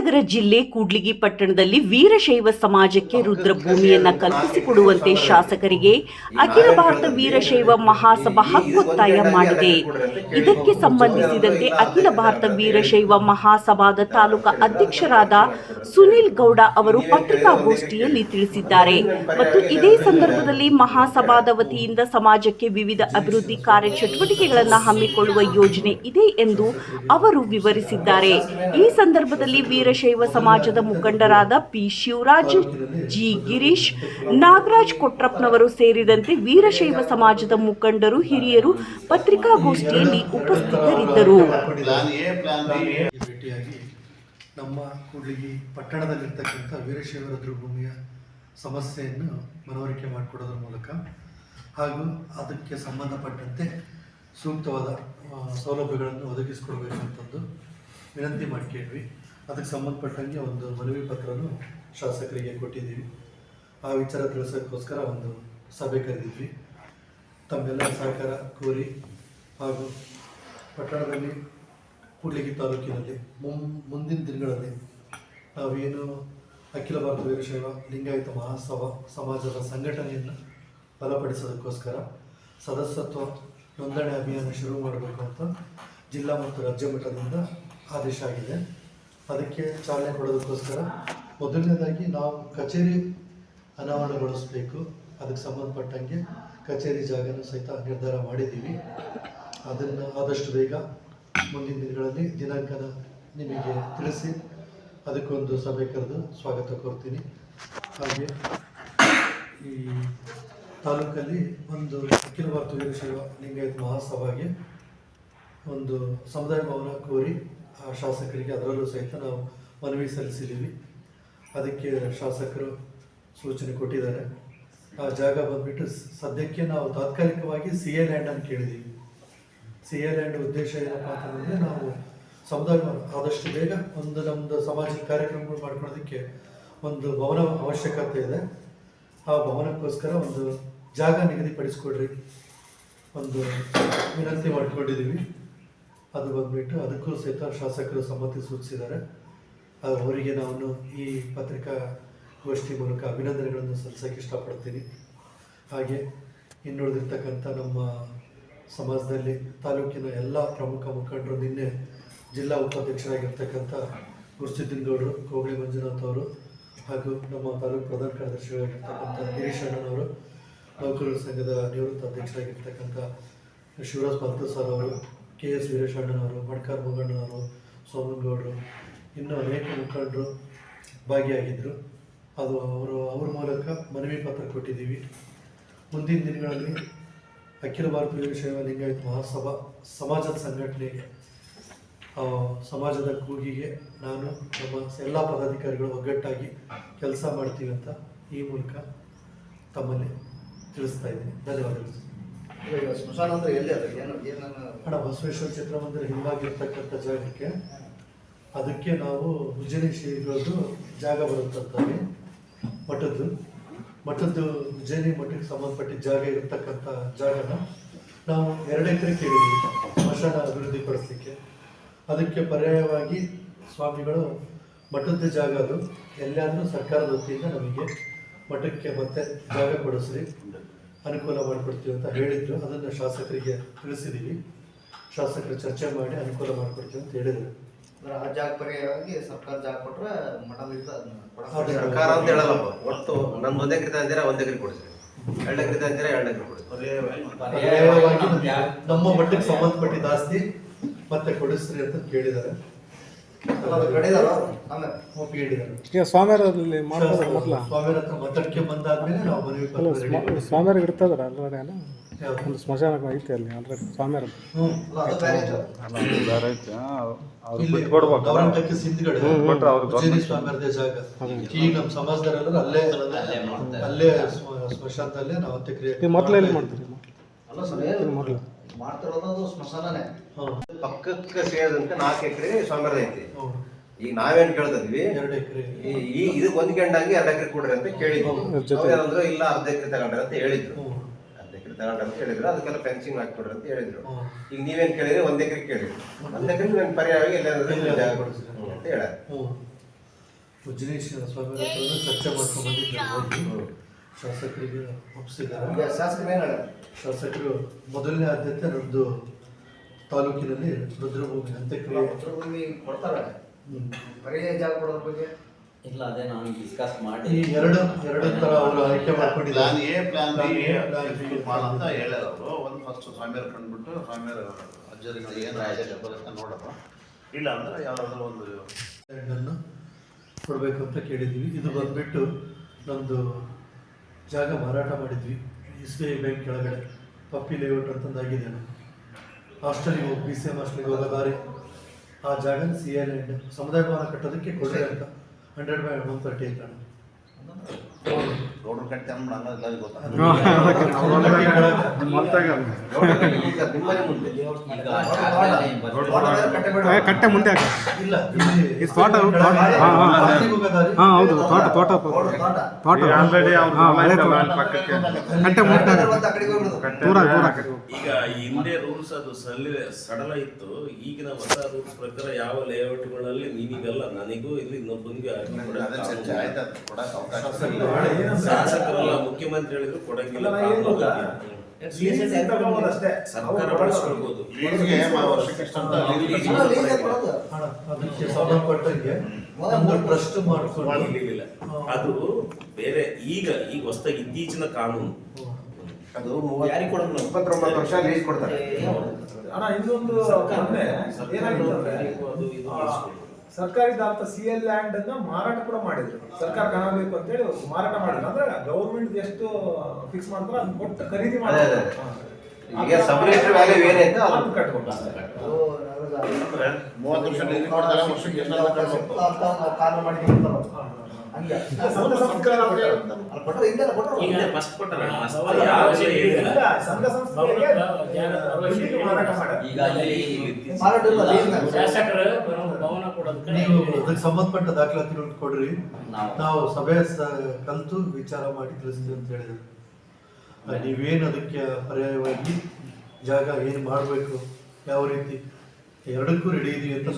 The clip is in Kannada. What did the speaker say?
ವಿಜಯನಗರ ಜಿಲ್ಲೆ ಕೂಡ್ಲಿಗಿ ಪಟ್ಟಣದಲ್ಲಿ ವೀರಶೈವ ಸಮಾಜಕ್ಕೆ ರುದ್ರಭೂಮಿಯನ್ನ ಕಲ್ಪಿಸಿಕೊಡುವಂತೆ ಶಾಸಕರಿಗೆ ಅಖಿಲ ಭಾರತ ವೀರಶೈವ ಮಹಾಸಭಾ ಹಕ್ಕೊತ್ತಾಯ ಮಾಡಿದೆ. ಇದಕ್ಕೆ ಸಂಬಂಧಿಸಿದಂತೆ ಅಖಿಲ ಭಾರತ ವೀರಶೈವ ಮಹಾಸಭಾದ ತಾಲೂಕಾ ಅಧ್ಯಕ್ಷರಾದ ಸುನೀಲ್ ಗೌಡ ಅವರು ಪತ್ರಿಕಾಗೋಷ್ಠಿಯಲ್ಲಿ ತಿಳಿಸಿದ್ದಾರೆ. ಮತ್ತು ಇದೇ ಸಂದರ್ಭದಲ್ಲಿ ಮಹಾಸಭಾದ ವತಿಯಿಂದ ಸಮಾಜಕ್ಕೆ ವಿವಿಧ ಅಭಿವೃದ್ಧಿ ಕಾರ್ಯಚಟುವಟಿಕೆಗಳನ್ನು ಹಮ್ಮಿಕೊಳ್ಳುವ ಯೋಜನೆ ಇದೆ ಎಂದು ಅವರು ವಿವರಿಸಿದ್ದಾರೆ. ಈ ಸಂದರ್ಭದಲ್ಲಿ ವೀರಶೈವ ಸಮಾಜದ ಮುಖಂಡರಾದ ಪಿ ಶಿವರಾಜ್, ಜಿ ಗಿರೀಶ್, ನಾಗರಾಜ್ ಕೊಟ್ರಪ್ನವರು ಸೇರಿದಂತೆ ವೀರಶೈವ ಸಮಾಜದ ಮುಖಂಡರು, ಹಿರಿಯರು, ಪತ್ರಿಕಾಗೋಷ್ಠಿಯಲ್ಲಿ ಉಪಸ್ಥಿತರಿದ್ದರು. ನಮ್ಮ ಕೂಡ್ಲಿಗಿ ಪಟ್ಟಣದಲ್ಲಿರ್ತಕ್ಕಂಥ ವೀರಶೈವರ ದೃಭೂಮಿಯ ಸಮಸ್ಯೆಯನ್ನು ಮನವರಿಕೆ ಮಾಡಿಕೊಡೋದ್ರ ಮೂಲಕ ಹಾಗೂ ಅದಕ್ಕೆ ಸಂಬಂಧಪಟ್ಟಂತೆ ಸೂಕ್ತವಾದ ಸೌಲಭ್ಯಗಳನ್ನು ಒದಗಿಸಿಕೊಡ್ಬೇಕಂತಂದು ವಿನಂತಿ ಮಾಡ್ಕೊಂಡ್ವಿ ಅದಕ್ಕೆ ಸಂಬಂಧಪಟ್ಟಂಗೆ ಒಂದು ಮನವಿ ಪತ್ರವನ್ನು ಶಾಸಕರಿಗೆ ಕೊಟ್ಟಿದ್ದೀವಿ. ಆ ವಿಚಾರ ತಿಳಿಸೋಕ್ಕೋಸ್ಕರ ಒಂದು ಸಭೆ ಕರೆದಿದ್ವಿ. ತಮ್ಮೆಲ್ಲ ಸಹಕಾರ ಕೋರಿ ಹಾಗೂ ಪಟ್ಟಣದಲ್ಲಿ ಕೂಡ್ಲಿಗಿ ತಾಲೂಕಿನಲ್ಲಿ ಮುಂ, ಮುಂದಿನ ದಿನಗಳಲ್ಲಿ ನಾವೇನು ಅಖಿಲ ಭಾರತ ವೀರಶೈವ ಲಿಂಗಾಯತ ಮಹಾಸಭಾ ಸಮಾಜದ ಸಂಘಟನೆಯನ್ನು ಬಲಪಡಿಸೋದಕ್ಕೋಸ್ಕರ ಸದಸ್ಯತ್ವ ನೋಂದಣಿ ಅಭಿಯಾನ ಶುರು ಮಾಡಬೇಕು ಅಂತ ಜಿಲ್ಲಾ ಮತ್ತು ರಾಜ್ಯ ಮಟ್ಟದಿಂದ ಆದೇಶ ಆಗಿದೆ. ಅದಕ್ಕೆ ಚಾಲನೆ ಕೊಡೋದಕ್ಕೋಸ್ಕರ ಮೊದಲನೇದಾಗಿ ನಾವು ಕಚೇರಿ ಅನಾವರಣಗೊಳಿಸಬೇಕು. ಅದಕ್ಕೆ ಸಂಬಂಧಪಟ್ಟಂಗೆ ಕಚೇರಿ ಜಾಗನೂ ಸಹಿತ ನಿರ್ಧಾರ ಮಾಡಿದ್ದೀವಿ. ಅದನ್ನು ಆದಷ್ಟು ಬೇಗ ಮುಂದಿನ ದಿನಗಳಲ್ಲಿ ದಿನಾಂಕನ ನಿಮಗೆ ತಿಳಿಸಿ ಅದಕ್ಕೊಂದು ಸಭೆ ಕರೆದು ಸ್ವಾಗತ ಕೋರ್ತೀನಿ. ಹಾಗೆ ಈ ತಾಲೂಕಲ್ಲಿ ಒಂದು ಅಖಿಲ ಭಾರತ ವೀರಶೈವ ಲಿಂಗಾಯತ ಮಹಾಸಭಾಗೆ ಒಂದು ಸಮುದಾಯ ಭವನ ಕೋರಿ ಶಾಸಕರಿಗೆ ಅದರಲ್ಲೂ ಸಹಿತ ನಾವು ಮನವಿ ಸಲ್ಲಿಸಿದ್ದೀವಿ. ಅದಕ್ಕೆ ಶಾಸಕರು ಸೂಚನೆ ಕೊಟ್ಟಿದ್ದಾರೆ. ಆ ಜಾಗ ಬಂದ್ಬಿಟ್ಟು ಸದ್ಯಕ್ಕೆ ನಾವು ತಾತ್ಕಾಲಿಕವಾಗಿ ಸಿ ಎ ಅಂತ ಕೇಳಿದ್ದೀವಿ. ಸಿ ಎ ಲ್ಯಾಂಡ್ ಉದ್ದೇಶ ಏನಪ್ಪ ಅಂತಂದರೆ ನಾವು ಸಮುದಾಯ ಆದಷ್ಟು ಬೇಗ ಒಂದು ನಮ್ಮದು ಸಮಾಜದ ಕಾರ್ಯಕ್ರಮಗಳು ಮಾಡ್ಕೊಳ್ಳೋದಕ್ಕೆ ಒಂದು ಭವನ ಅವಶ್ಯಕತೆ ಇದೆ. ಆ ಭವನಕ್ಕೋಸ್ಕರ ಒಂದು ಜಾಗ ನಿಗದಿಪಡಿಸ್ಕೊಡ್ರಿ. ಒಂದು ವಿನಂತಿ ಮಾಡ್ಕೊಂಡಿದ್ದೀವಿ. ಅದು ಬಂದ್ಬಿಟ್ಟು ಅದಕ್ಕೂ ಸಹಿತ ಶಾಸಕರು ಸಮ್ಮತಿ ಸೂಚಿಸಿದ್ದಾರೆ. ಅವರಿಗೆ ನಾನು ಈ ಪತ್ರಿಕಾ ಗೋಷ್ಠಿ ಮೂಲಕ ಅಭಿನಂದನೆಗಳನ್ನು ಸಲ್ಲಿಸೋಕೆ ಇಷ್ಟಪಡ್ತೀನಿ. ಹಾಗೆ ಇನ್ನುಳಿದಿರ್ತಕ್ಕಂಥ ನಮ್ಮ ಸಮಾಜದಲ್ಲಿ ತಾಲೂಕಿನ ಎಲ್ಲ ಪ್ರಮುಖ ಮುಖಂಡರು ನಿನ್ನೆ ಜಿಲ್ಲಾ ಉಪಾಧ್ಯಕ್ಷರಾಗಿರ್ತಕ್ಕಂಥ ಗೌಡರು ಕೋಗಳಿ ಮಂಜುನಾಥ್ ಅವರು ಹಾಗೂ ನಮ್ಮ ತಾಲೂಕು ಪ್ರಧಾನ ಕಾರ್ಯದರ್ಶಿಗಳಾಗಿರ್ತಕ್ಕಂಥ ಗಿರೀಶ್ ಅಣ್ಣನವರು, ನೌಕರರ ಸಂಘದ ನಿವೃತ್ತ ಅಧ್ಯಕ್ಷರಾಗಿರ್ತಕ್ಕಂಥ ಶಿವರಾಜ್ ಪಂತು ಸರ್ ಅವರು ಕೆ ಎಸ್ ವೀರೇಶಣ್ಣನವರು ಮಡ್ಕಾರ್ ಮುಗಣ್ಣನವರು ಸೋಮನಗೌಡರು ಇನ್ನೂ ಅನೇಕ ಮುಖಂಡರು ಭಾಗಿಯಾಗಿದ್ದರು ಅದು ಅವರು, ಅವ್ರ ಮೂಲಕ ಮನವಿ ಪತ್ರ ಕೊಟ್ಟಿದ್ದೀವಿ. ಮುಂದಿನ ದಿನಗಳಲ್ಲಿ ಅಖಿಲ ಭಾರತ ವೀರಶೈವ ಲಿಂಗಾಯತ ಮಹಾಸಭಾ ಸಮಾಜದ ಸಂಘಟನೆಗೆ ಸಮಾಜದ ಕೂಗಿಗೆ ನಾನು ನಮ್ಮ ಎಲ್ಲ ಪದಾಧಿಕಾರಿಗಳು ಒಗ್ಗಟ್ಟಾಗಿ ಕೆಲಸ ಮಾಡ್ತೀವಿ ಅಂತ ಈ ಮೂಲಕ ತಮ್ಮಲ್ಲಿ ತಿಳಿಸ್ತಾ ಇದ್ದೀನಿ. ಧನ್ಯವಾದಗಳು. ಸ್ಮಶಾನ ಅಂದ್ರೆ ಎಲ್ಲಿ ಅದು? ಏನು, ಏನನ್ನ? ಹಣ ಬಸವೇಶ್ವರ ಚಿತ್ರಮಂದಿರ ಹಿಂಭಾಗಿರ್ತಕ್ಕಂಥ ಜಾಗಕ್ಕೆ ಅದಕ್ಕೆ ನಾವು ಉಜ್ಜಯಿನಿ ಶ್ರೀಗಳದ್ದು ಜಾಗ ಬರುತ್ತಂತಾರೆ ಮಠದ್ದು. ಮಠದ್ದು ಉಜ್ಜಯಿನಿ ಮಠಕ್ಕೆ ಸಂಬಂಧಪಟ್ಟ ಜಾಗ ಇರತಕ್ಕಂಥ ಜಾಗನ ನಾವು ಎರಡು ಎಕರೆ ಕೇಳಿದ್ವಿ ಸ್ಮಶಾನ ಅಭಿವೃದ್ಧಿ ಪಡಿಸ್ಲಿಕ್ಕೆ. ಅದಕ್ಕೆ ಪರ್ಯಾಯವಾಗಿ ಸ್ವಾಮಿಗಳು ಮಠದ ಜಾಗ ಅದು. ಎಲ್ಲಾದರೂ ಸರ್ಕಾರದ ವತಿಯಿಂದ ನಮಗೆ ಮಠಕ್ಕೆ ಮತ್ತೆ ಜಾಗ ಕೊಡಿಸ್ರಿ. ಅನುಕೂಲ ಮಾಡಿಕೊಡ್ತೀವಿ ಅಂತ ಹೇಳಿದ್ರು. ಅದನ್ನು ಶಾಸಕರಿಗೆ ತಿಳಿಸಿದ್ದೀವಿ ಶಾಸಕರು ಚರ್ಚೆ ಮಾಡಿ ಅನುಕೂಲ ಮಾಡಿಕೊಡ್ತೀವಿ ಅಂತ ಹೇಳಿದರು. ಅಂದ್ರೆ ಆ ಜಾಗ ಪರ್ಯಾಯವಾಗಿ ಸರ್ಕಾರ ಜಾಗ ಕೊಟ್ಟರೆ ಮಠದಿಂದ ಅದನ್ನ ಸರ್ಕಾರ ಅಂತ ಹೇಳಲ್ಲಪ್ಪ ಒಟ್ಟು ನಮ್ದು ಒಂದೇ ಎಕರೆ ಅಂದಿರ ಒಂದೇ ಎಕರೆ ಕೊಡ್ತೀವಿ ಎರಡು ಎಕರೆ ಅಂದಿರ ಎರಡು ಎಕರೆ ಪರ್ಯಾಯವಾಗಿ ನಮ್ಮ ಮಟ್ಟಕ್ಕೆ ಸಂಬಂಧಪಟ್ಟಿದ್ದ ಆಸ್ತಿ ಮತ್ತೆ ಕೊಡಿಸ್ರಿ ಅಂತ ಕೇಳಿದ್ದಾರೆ. ಈಗ ಸ್ವಾಮಿಯರಲ್ಲಿ ಮಾಡ್ತಾರೆ ಮೊದಲ? ಸ್ವಾಮಿಯರ ಪತ್ರ ಅಲ್ಲ? ಒಂದು ಸ್ಮಶಾನ ಐತೆ ಅಲ್ಲಿ ಆಲ್ರೆಡಿ ಸ್ವಾಮಿಯರ್ ಮೊದಲು ಎಲ್ಲಿ ಮಾಡ್ತೀರಿ. ಅಲ್ಲ ಸರ್ ಮೊದಲು. ಮಾಡ್ತಿರೋದು ಸ್ಮಶಾನನೇ. ಪಕ್ಕಕ್ಕೆ ಸೇರಿದಂತೆ ನಾಲ್ಕು ಎಕರೆ ಸ್ವಾಮಿಯರದ ಐತಿ. ಈಗ ನಾವೇನು ಕೇಳ್ತಿದ್ವಿ ಎರಡು ಎಕರೆ. ಈ ಇದಕ್ಕೆ ಇದು ಹೊಂದ್ಕೊಂಡಾಗಿ ಎರಡು ಎಕರೆ ಕೊಡ್ರಿ ಅಂತ ಕೇಳಿದ್ರು. ಇಲ್ಲ ಅರ್ಧ ಎಕರೆ ತಗೊಂಡ್ರೆ ಅಂತ ಹೇಳಿದ್ರು. ಅರ್ಧ ಎಕರೆ ತಗೊಂಡ್ರೆ ಅಂತ ಹೇಳಿದ್ರು ಅದಕ್ಕೆಲ್ಲ ಫೆನ್ಸಿಂಗ್ ಹಾಕೊಡ್ರಿ ಅಂತ ಹೇಳಿದ್ರು. ಈಗ ನೀವೇನ್ ಕೇಳಿದ್ರೆ? ಒಂದ್ ಎಕರೆ ಕೇಳಿದ್ರು. ಒಂದ್ ಎಕರೆ ನಾನು ಪರ್ಯಾಯವಾಗಿ ಎಲ್ಲಾದ್ರೂ ಜಾಗ ಕೊಡಿಸ್ರಿ. ಅಂತ ಹೇಳ ಚರ್ಚೆ ಮಾಡ್ಕೊಂಡು ಶಾಸಕರಿಗೆ ಒಪ್ಪಿಸಿದ್ದಾರೆ. ಶಾಸಕರು ಮೊದಲನೇ ಆದ್ಯತೆ ನಮ್ಮದು ತಾಲೂಕಿನಲ್ಲಿ ರುದ್ರಭೂಮಿ ಅಂತ್ಯಕ್ರಿಯೆ. ರುದ್ರಭೂಮಿ ಕೊಡ್ತಾರೆ? ಬರೀ ಪರ್ಯಾಯ ಜಾಗ ಕೊಡೋದ್ರ ಬಗ್ಗೆ? ಇಲ್ಲ ಅದೇ ನಾನು ಡಿಸ್ಕಸ್ ಮಾಡಿ. ಈ ಎರಡು ಎರಡು ತರ ಅವರು ಆಯ್ಕೆ ಮಾಡ್ಕೊಂಡಿಲ್ಲ ಮಾಡ್ಕೊಂಡಿದ್ದಾರೆ A plan B plan B. Plan ಅಂತ ಹೇಳ್ಯಾರ ಅವರು ಒಂದು ಫಸ್ಟ್ ಸ್ವಾಮಿಯರ್ ಕಂಡ್ಬಿಟ್ಟು ಸ್ವಾಮಿಯರ್ ಅಜ್ಜರಿಗೆ ಏನು ಆಯ್ತು ಬರುತ್ತೆ ನೋಡೋಣ ಇಲ್ಲ ಅಂದ್ರೆ ಯಾವ್ದಾದ್ರು ಒಂದು ಲ್ಯಾಂಡನ್ನು ಕೊಡಬೇಕು ಅಂತ ಕೇಳಿದ್ವಿ ಇದು ಬಂದ್ಬಿಟ್ಟು ನಮ್ಮದು ಜಾಗ ಮಾರಾಟ ಮಾಡಿದ್ವಿ. ಎಸ್ ಬಿ ಐ ಬ್ಯಾಂಕ್ ಕೆಳಗಡೆ. ಪಪ್ಪಿ ಲೇಔಟ್ ಅಂತಂದಾಗಿದೆ ಹಾಸ್ಟೆಲಿಗೆ ಹೋಗಿ ಬಿ ಸಿ ಎಂ ಹಾಸ್ಟೆಲಿಗೆ ಹೋಗೋ ದಾರಿ ಆ ಜಾಗ ಸಿ ಎ ಲ್ಯಾಂಡ್ ಸಮುದಾಯ ಭವನ ಕಟ್ಟೋದಕ್ಕೆ ಕೊಡ್ರಿ ಅಂತ. ಹಂಡ್ರೆಡ್ ಬೈ ಒನ್ ತರ್ಟಿ ಅಣ್ಣ ಗೌಡ್ರ ಕಟ್ಟಿ ಅಂದ್ರೆ ಹಂಗ ಎಲ್ಲರಿಗೂ ಗೊತ್ತಾಗ ಕಟ್ಟೆ ಮುಂದೆ ಇಲ್ಲ. ಈ ತೋಟ ತೋಟ. ಹಾಂ ಹೌದು. ತೋಟ ತೋಟ. ತೋಟ. ಆಲ್ರೆಡಿ ಕಟ್ಟೆ ಮುಂದೆ ದೂರ ದೂರ. ಈಗ ಈ ಹಿಂದೆ ರೂಲ್ಸ್ ಅದು ಸಲ್ಲಿ ಸಡಲ ಇತ್ತು. ಈಗಿನ ಹೊಸ ರೂಲ್ಸ್ ಪ್ರಕಾರ ಯಾವ ಲೇಔಟ್ಗಳಲ್ಲಿ ನೀನಿಗಲ್ಲ ನನಗೂ ಇಲ್ಲಿ ಇನ್ನೊಬ್ಬನಿಗೆ ಚರ್ಚೆ ಆಯ್ತು ಕೊಡಕ್ಕೆ ಅವಕಾಶ ಶಾಸಕರಲ್ಲ ಮುಖ್ಯಮಂತ್ರಿ ಹೇಳಿದ್ರು ಕೊಡಂಗಿಲ್ಲ. ಸರ್ಕಾರ ಲೀಸ್ಗೆ ಅಂತ ಕೊಡೋದು. ಅದು ಬೇರೆ ಈಗ ಈಗ ಹೊಸದಾಗಿ ಇತ್ತೀಚಿನ ಕಾನೂನು. ಅದು ಮೂವತ್ತು ಇಪ್ಪತ್ತೊಂಬತ್ತು ವರ್ಷ ಲೀಸ್ ಕೊಡ್ತಾರೆ. ಅಣ್ಣ ಇನ್ನೊಂದು ಅಂದ್ರೆ, ಅದು ಇದು ಆ, ದಾಪ್ತ ಸಿ ಎಲ್ ಲ್ಯಾಂಡ್ ಅನ್ನ ಮಾರಾಟ ಕೂಡ ಮಾಡಿದ್ರು ಸರ್ಕಾರ ಕಾಣಬೇಕು ಅಂತ ಹೇಳಿ ಮಾರಾಟ ಮಾಡಿದ್ರು ಅಂದ್ರೆ ಗೌರ್ಮೆಂಟ್ ಎಷ್ಟು ಫಿಕ್ಸ್ ಮಾಡ್ತಾರೋ ಅದನ್ನ ಕೊಟ್ಟು ಖರೀದಿ. ಮಾಡಿದ್ರು ಈಗ ಸಬ್ರೇಟರ್ ವ್ಯಾಲ್ಯೂ ಏನೈತೆ ಅದು ಅದು ಕಟ್ಬೇಕು ಅಷ್ಟೇ. ಅದು ಅಂದ್ರೆ ಮೂವತ್ತು ವರ್ಷ ಕೊಡ್ತಾರೆ ವರ್ಷಕ್ಕೆ ಎಷ್ಟು ಕಾನೂನು ಮಾಡಿ. ಸಂಘ ಸಂಘ ಸಂಬಂಧಪಟ್ಟ ದಾಖಲಾತಿ ಕೊಡ್ರಿ. ನಾವು. ಸಭೆ ಕಲ್ತು ವಿಚಾರ ಮಾಡಿ ತಿಳಿಸ್ತೀವಿ ಅಂತ ಹೇಳಿದ್ರು. ನೀವೇನು ಅದಕ್ಕೆ ಪರ್ಯಾಯವಾಗಿ ಜಾಗ ಏನು ಮಾಡಬೇಕು ಯಾವ ರೀತಿ ಎರಡಕ್ಕೂ ರೆಡಿ ಇದೀವಿ ಅಂತ